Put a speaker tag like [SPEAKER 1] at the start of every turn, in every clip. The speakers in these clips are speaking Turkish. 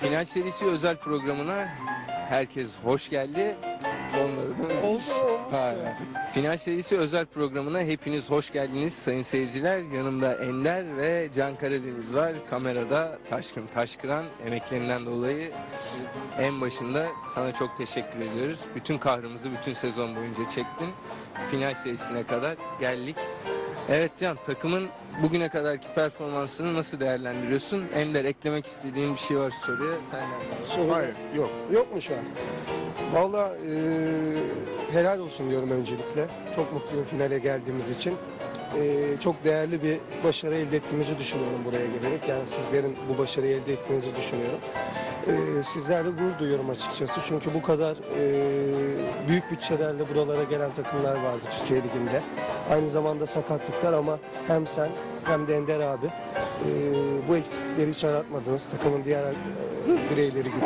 [SPEAKER 1] Final serisi özel programına herkes hoş geldi. Olmadı Hayır. Final serisi özel programına hepiniz hoş geldiniz sayın seyirciler. Yanımda Ender ve Can Karadeniz var. Kamerada Taşkın Taşkıran emeklerinden dolayı en başında sana çok teşekkür ediyoruz. Bütün kahrımızı bütün sezon boyunca çektin. Final serisine kadar geldik. Evet Can takımın bugüne kadarki performansını nasıl değerlendiriyorsun? Ender eklemek istediğin bir şey var soruya.
[SPEAKER 2] Sorun
[SPEAKER 3] Hayır, yok.
[SPEAKER 2] Yok mu şu an? Valla eee, helal olsun diyorum öncelikle. Çok mutluyum finale geldiğimiz için. Eee, çok değerli bir başarı elde ettiğimizi düşünüyorum buraya gelerek. Yani sizlerin bu başarıyı elde ettiğinizi düşünüyorum. Eee sizlerle gurur duyuyorum açıkçası. Çünkü bu kadar eee, büyük bütçelerle buralara gelen takımlar vardı Türkiye Ligi'nde. Aynı zamanda sakatlıklar ama hem sen hem de Ender abi eee, bu eksiklikleri hiç aratmadınız. Takımın diğer eee, bireyleri gibi.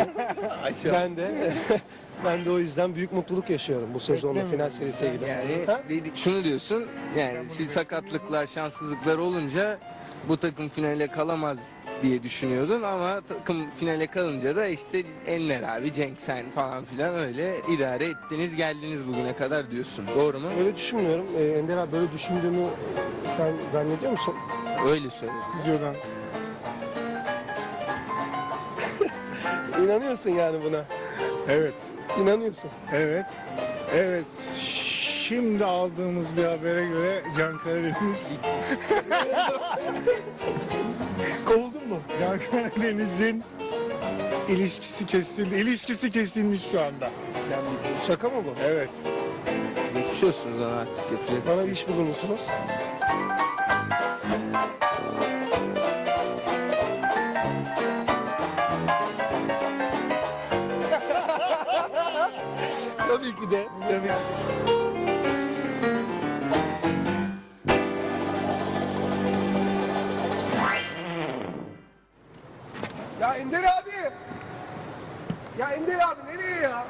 [SPEAKER 2] Ben de ben de o yüzden büyük mutluluk yaşıyorum bu sezonla final serisiyle ilgili.
[SPEAKER 1] Yani
[SPEAKER 2] Ha?
[SPEAKER 1] dedi- şunu diyorsun yani siz sakatlıklar, şanssızlıklar olunca bu takım finale kalamaz diye düşünüyordun ama takım finale kalınca da işte Enler abi, Cenk sen falan filan öyle idare ettiniz geldiniz bugüne kadar diyorsun. Doğru mu?
[SPEAKER 2] Öyle düşünmüyorum. Ee, Ender abi böyle düşündüğümü sen zannediyor musun?
[SPEAKER 1] Öyle söyle.
[SPEAKER 3] Videodan.
[SPEAKER 2] İnanıyorsun yani buna.
[SPEAKER 3] Evet,
[SPEAKER 2] İnanıyorsun.
[SPEAKER 3] evet. Evet, şimdi aldığımız bir habere göre Can Karadeniz,
[SPEAKER 2] Mu?
[SPEAKER 3] Can Karadeniz'in ilişkisi kesildi. İlişkisi kesilmiş şu anda.
[SPEAKER 2] Şaka mı bu?
[SPEAKER 3] Evet.
[SPEAKER 1] Geçmiş olsun o zaman artık yapacak.
[SPEAKER 2] Bana bir iş bulunursunuz. Tabii ki de. Tabii. Ya abi! Ya Ender abi nereye ya?